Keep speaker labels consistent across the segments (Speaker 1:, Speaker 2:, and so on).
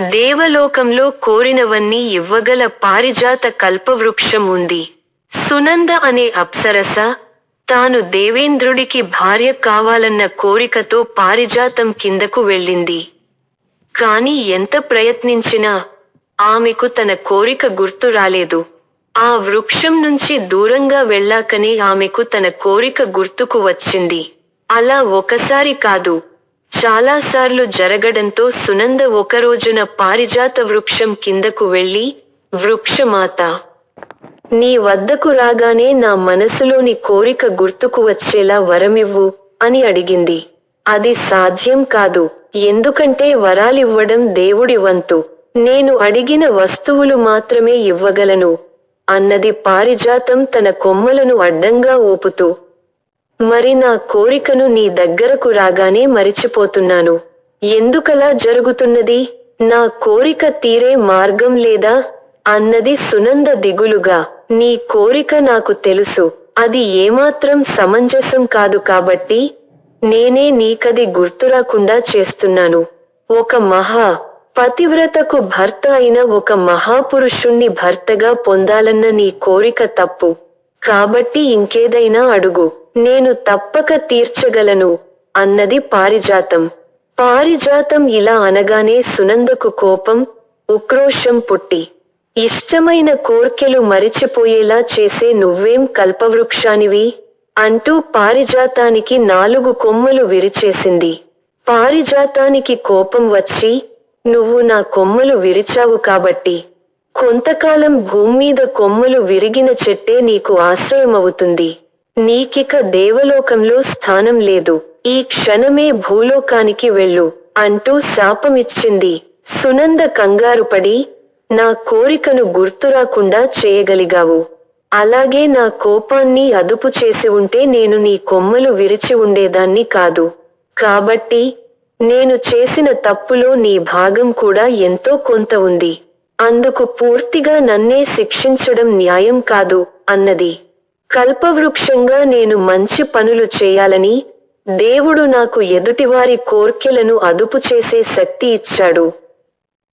Speaker 1: దేవలోకంలో కోరినవన్నీ ఇవ్వగల పారిజాత కల్పవృక్షం ఉంది. సునంద అనే అప్సరస తాను దేవేంద్రుడికి భార్య కావాలన్న కోరికతో పారిజాతం కిందకు వెళ్ళింది. కాని ఎంత ప్రయత్నించినా ఆమెకు తన కోరిక గుర్తు రాలేదు. ఆ వృక్షం నుంచి దూరంగా వెళ్ళాకనే ఆమెకు తన కోరిక గుర్తుకు వచ్చింది. అలా ఒకసారి కాదు చాలాసార్లు జరగడంతో సునంద ఒక రోజున పారిజాత వృక్షం కిందకు వెళ్ళి వృక్షమాత నీ వద్దకు రాగానే నా మనసులోని కోరిక గుర్తుకు వచ్చేలా వరమివ్వు అని అడిగింది. అది సాధ్యం కాదు. ఎందుకంటే వరాలివ్వడం దేవుడి వంతు. నేను అడిగిన వస్తువులు మాత్రమే ఇవ్వగలను అన్నది పారిజాతం తన కొమ్మలను అడ్డంగా ఊపుతూ మరి నా కోరికను నీ దగ్గరకు రాగానే మరిచిపోతున్నాను. ఎందుకలా జరుగుతున్నది? నా కోరిక తీరే మార్గం లేదా? అన్నది సునంద దిగులుగా. నీ కోరిక నాకు తెలుసు. అది ఏమాత్రం సమంజసం కాదు కాబట్టి నేనే నీకది గుర్తురాకుండా చేస్తున్నాను. ఒక మహా పతివ్రతకు భర్త అయిన ఒక మహాపురుషుణ్ణి భర్తగా పొందాలన్న నీ కోరిక తప్పు. కాబట్టి ఇంకేదైనా అడుగు. నేను తప్పక తీర్చగలను అన్నది పారిజాతం. పారిజాతం ఇలా అనగానే సునందకు కోపం ఉక్రోషం పుట్టి. ఇష్టమైన కోర్కెలు మరిచిపోయేలా చేసే నువ్వేం కల్పవృక్షానివి? అంటూ పారిజాతానికి నాలుగు కొమ్మలు విరిచేసింది. పారిజాతానికి కోపం వచ్చి నువ్వు నా కొమ్మలు విరిచావు కాబట్టి కొంతకాలం భూమ్మీద కొమ్మలు విరిగిన చెట్టే నీకు ఆశ్రయమవుతుంది. నీకిక దేవలోకంలో స్థానం లేదు. ఈ క్షణమే భూలోకానికి వెళ్ళు అంటూ శాపమిచ్చింది. సునంద కంగారుపడి నా కోరికను గుర్తురాకుండా చేయగలిగావు. అలాగే నా కోపాన్ని అదుపు చేసి ఉంటే నేను నీ కొమ్మలు విరిచి ఉండేదాన్ని కాదు. కాబట్టి నేను చేసిన తప్పులో నీ భాగం కూడా ఎంతో కొంత ఉంది. అందుకు పూర్తిగా నన్నే శిక్షించడం న్యాయం కాదు అన్నది. కల్పవృక్షంగా నేను మంచి పనులు చేయాలని దేవుడు నాకు ఎదుటివారి కోర్కెలను అదుపు చేసే శక్తి ఇచ్చాడు.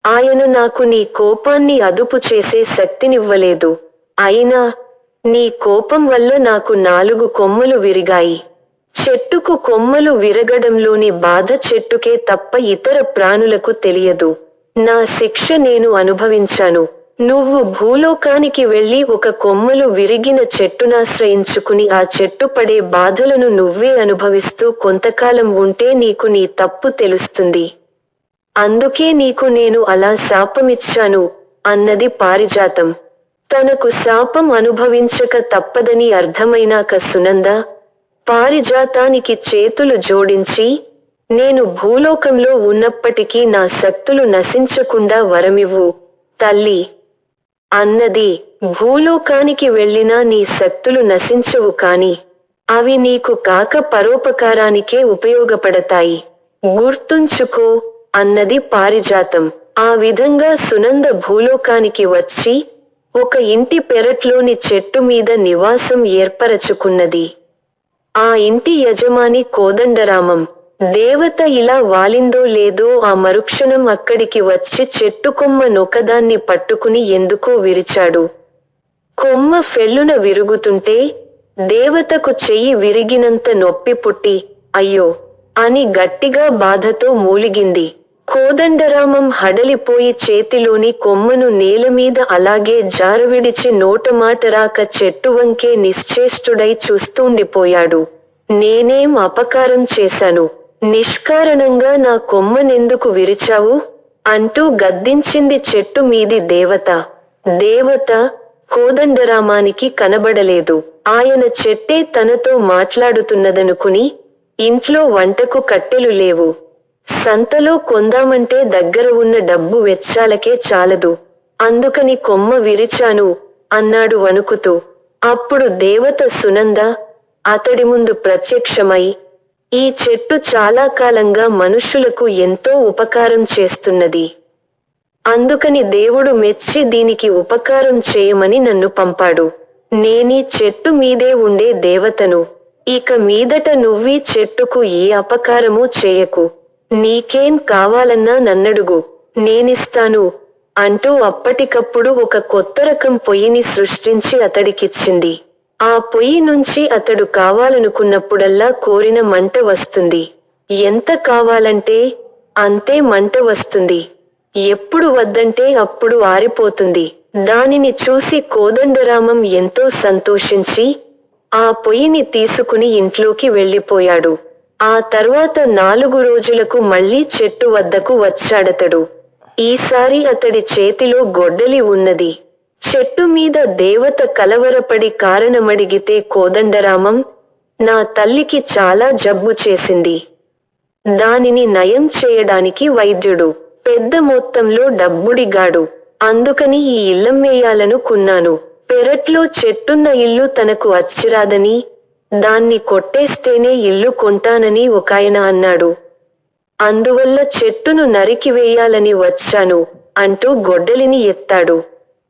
Speaker 1: ఆయన నాకు నీ కోపాన్ని అదుపు చేసే శక్తినివ్వలేదు. అయినా నీ కోపం వల్ల నాకు నాలుగు కొమ్మలు విరిగాయి. చెట్టుకు కొమ్మలు విరగడంలోని బాధ చెట్టుకే తప్ప ఇతర ప్రాణులకు తెలియదు. నా శిక్ష నేను అనుభవించాను. నువ్వు భూలోకానికి వెళ్ళి ఒక కొమ్మలు విరిగిన చెట్టునాశ్రయించుకుని ఆ చెట్టు పడే బాధలను నువ్వే అనుభవిస్తూ కొంతకాలం ఉంటే నీకు నీ తప్పు తెలుస్తుంది. అందుకే నీకు నేను అలా శాపమిచ్చాను అన్నది పారిజాతం. తనకు శాపం అనుభవించక తప్పదని అర్థమైనాక సునంద పారిజాతానికి చేతులు జోడించి నేను భూలోకంలో ఉన్నప్పటికీ నా శక్తులు నశించకుండా వరమివ్వు. తల్లి అన్నది భూలోకానికి వెళ్ళినా నీ శక్తులు నశించవు కాని అవి నీకు కాక పరోపకారానికే ఉపయోగపడతాయి. గుర్తుంచుకో అన్నది పారిజాతం. ఆ విధంగా సునంద భూలోకానికి వచ్చి ఒక ఇంటి పెరట్లోని చెట్టు మీద నివాసం ఏర్పరచుకున్నది. ఆ ఇంటి యజమాని కోదండరామం. దేవత ఇలా వాలిందో లేదో ఆ మరుక్షణం అక్కడికి వచ్చి చెట్టు కొమ్మ నొకదాన్ని పట్టుకుని ఎందుకో విరిచాడు. కొమ్మ ఫెల్లున విరుగుతుంటే దేవతకు చెయ్యి విరిగినంత నొప్పి పుట్టి అయ్యో అని గట్టిగా బాధతో మూలిగింది. కోదండరామం హడలిపోయి చేతిలోని కొమ్మను నేలమీద అలాగే జారవిడిచి నోటమాట రాక చెట్టు వంకే నిశ్చేష్టుడై చూస్తూండిపోయాడు. నేనేం అపకారం చేశాను? నిష్కారణంగా నా కొమ్మనెందుకు విరిచావు? అంటూ గద్దించింది చెట్టు మీది దేవత. దేవత కోదండరామానికి కనబడలేదు. ఆయన చెట్టే తనతో మాట్లాడుతున్నదనుకుని ఇంట్లో వంటకు కట్టెలు లేవు. సంతలో కొందామంటే దగ్గర ఉన్న డబ్బు వెచ్చాలకే చాలదు. అందుకని కొమ్మ విరిచాను అన్నాడు వణుకుతూ. అప్పుడు దేవత సునంద అతడి ముందు ప్రత్యక్షమై ఈ చెట్టు చాలా కాలంగా మనుష్యులకు ఎంతో ఉపకారం చేస్తున్నది. అందుకని దేవుడు మెచ్చి దీనికి ఉపకారం చేయమని నన్ను పంపాడు. నేనీ చెట్టు మీదే ఉండే దేవతను. ఇక మీదట నువ్వీ చెట్టుకు ఏ అపకారము చేయకు. నీకేం కావాలన్నా నన్నడుగు. నేనిస్తాను. అంటూ అప్పటికప్పుడు ఒక కొత్త రకం పొయ్యిని సృష్టించి అతడికిచ్చింది. ఆ పొయ్యి నుంచి అతడు కావాలనుకున్నప్పుడల్లా కోరిన మంట వస్తుంది. ఎంత కావాలంటే అంతే మంట వస్తుంది. ఎప్పుడు వద్దంటే అప్పుడు ఆరిపోతుంది. దానిని చూసి కోదండరామం ఎంతో సంతోషించి ఆ పొయ్యిని తీసుకుని ఇంట్లోకి వెళ్ళిపోయాడు. ఆ తర్వాత నాలుగు రోజులకు మళ్ళీ చెట్టు వద్దకు వచ్చాడతడు. ఈసారి అతడి చేతిలో గొడ్డలి ఉన్నది. చెట్టు మీద దేవత కలవరపడి కారణమడిగితే కోదండరామం నా తల్లికి చాలా జబ్బు చేసింది. దానిని నయం చేయడానికి వైద్యుడు పెద్ద మొత్తంలో డబ్బుడిగాడు. అందుకని ఈ ఇల్లం వేయాలనుకున్నాను పెరట్లో చెట్టున్న ఇల్లు తనకు అచ్చిరాదని దాన్ని కొట్టేస్తేనే ఇల్లు కొంటానని ఒకాయన అన్నాడు. అందువల్ల చెట్టును నరికివేయాలని వచ్చాను అంటూ గొడ్డలిని ఎత్తాడు.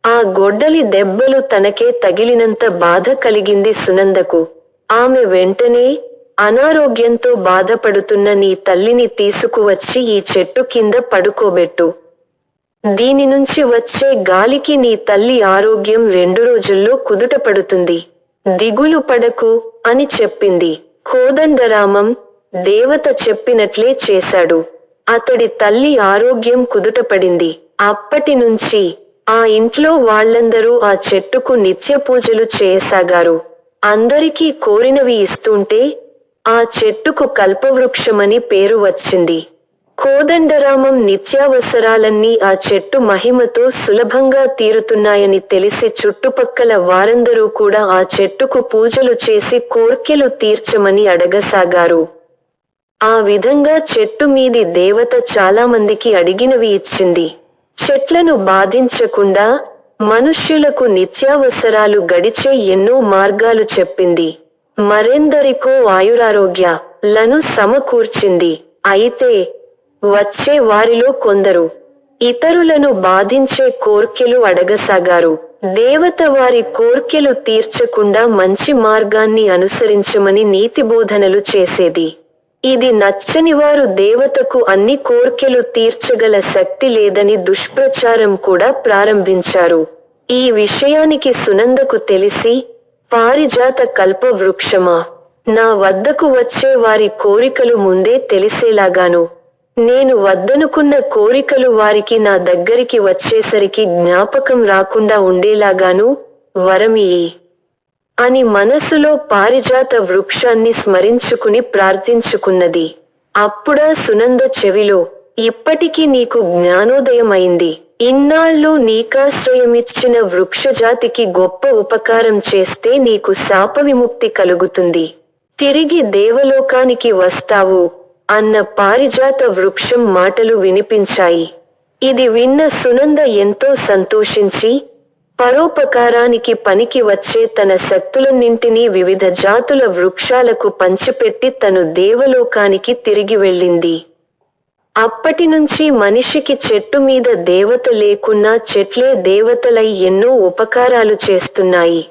Speaker 1: ఆ గొడ్డలి దెబ్బలు తనకే తగిలినంత బాధ కలిగింది సునందకు. ఆమె వెంటనే అనారోగ్యంతో బాధపడుతున్న నీ తల్లిని తీసుకువచ్చి ఈ చెట్టు కింద పడుకోబెట్టు. దీని నుంచి వచ్చే గాలికి నీ తల్లి ఆరోగ్యం రెండు రోజుల్లో కుదుటపడుతుంది దిగులు పడకు అని చెప్పింది. కోదండరామం దేవత చెప్పినట్లే చేశాడు. అతడి తల్లి ఆరోగ్యం కుదుటపడింది అప్పటి నుంచి ఆ ఇంట్లో వాళ్ళందరూ ఆ చెట్టుకు నిత్య పూజలు చేయసాగారు. అందరికీ కోరినవి ఇస్తుంటే ఆ చెట్టుకు కల్పవృక్షమని పేరు వచ్చింది. కోదండరామం నిత్యావసరాలన్నీ ఆ చెట్టు మహిమతో సులభంగా తీరుతున్నాయని తెలిసి చుట్టుపక్కల వారందరూ కూడా ఆ చెట్టుకు పూజలు చేసి కోర్కెలు తీర్చమని అడగసాగారు. ఆ విధంగా చెట్టు మీది దేవత చాలామందికి అడిగినవి ఇచ్చింది. చెట్లను బాధించకుండా మనుష్యులకు నిత్యావసరాలు గడిచే ఎన్నో మార్గాలు చెప్పింది. మరెందరికో ఆయురారోగ్య లను సమకూర్చింది. అయితే వచ్చే వారిలో కొందరు ఇతరులను బాధించే కోర్కెలు అడగసాగారు. దేవత వారి కోర్కెలు తీర్చకుండా మంచి మార్గాన్ని అనుసరించమని నీతి బోధనలు చేసేది. ఇది నచ్చని వారు దేవతకు అన్ని కోర్కెలు తీర్చగల శక్తి లేదని దుష్ప్రచారం కూడా ప్రారంభించారు. ఈ విషయానికి సునందకు తెలిసి పారిజాత కల్ప వృక్షమా నా వద్దకు వచ్చే వారి కోరికలు ముందే తెలిసేలాగాను. నేను వద్దనుకున్న కోరికలు వారికి నా దగ్గరికి వచ్చేసరికి జ్ఞాపకం రాకుండా ఉండేలాగాను వరమియి అని మనసులో పారిజాత వృక్షాన్ని స్మరించుకుని ప్రార్థించుకున్నది. అప్పుడా సునంద చెవిలో ఇప్పటికీ నీకు జ్ఞానోదయమైంది. ఇన్నాళ్ళు నీకాశ్రయమిచ్చిన వృక్షజాతికి గొప్ప ఉపకారం చేస్తే నీకు శాప విముక్తి కలుగుతుంది. తిరిగి దేవలోకానికి వస్తావు అన్న పారిజాత వృక్షం మాటలు వినిపించాయి. ఇది విన్న సునంద ఎంతో సంతోషించి పరోపకారానికి పనికి వచ్చే తన శక్తులన్నింటినీ వివిధ జాతుల వృక్షాలకు పంచిపెట్టి తను దేవలోకానికి తిరిగి వెళ్ళింది. అప్పటి నుంచి మనిషికి చెట్టు మీద దేవత లేకున్నా చెట్లే దేవతలై ఎన్నో ఉపకారాలు చేస్తున్నాయి.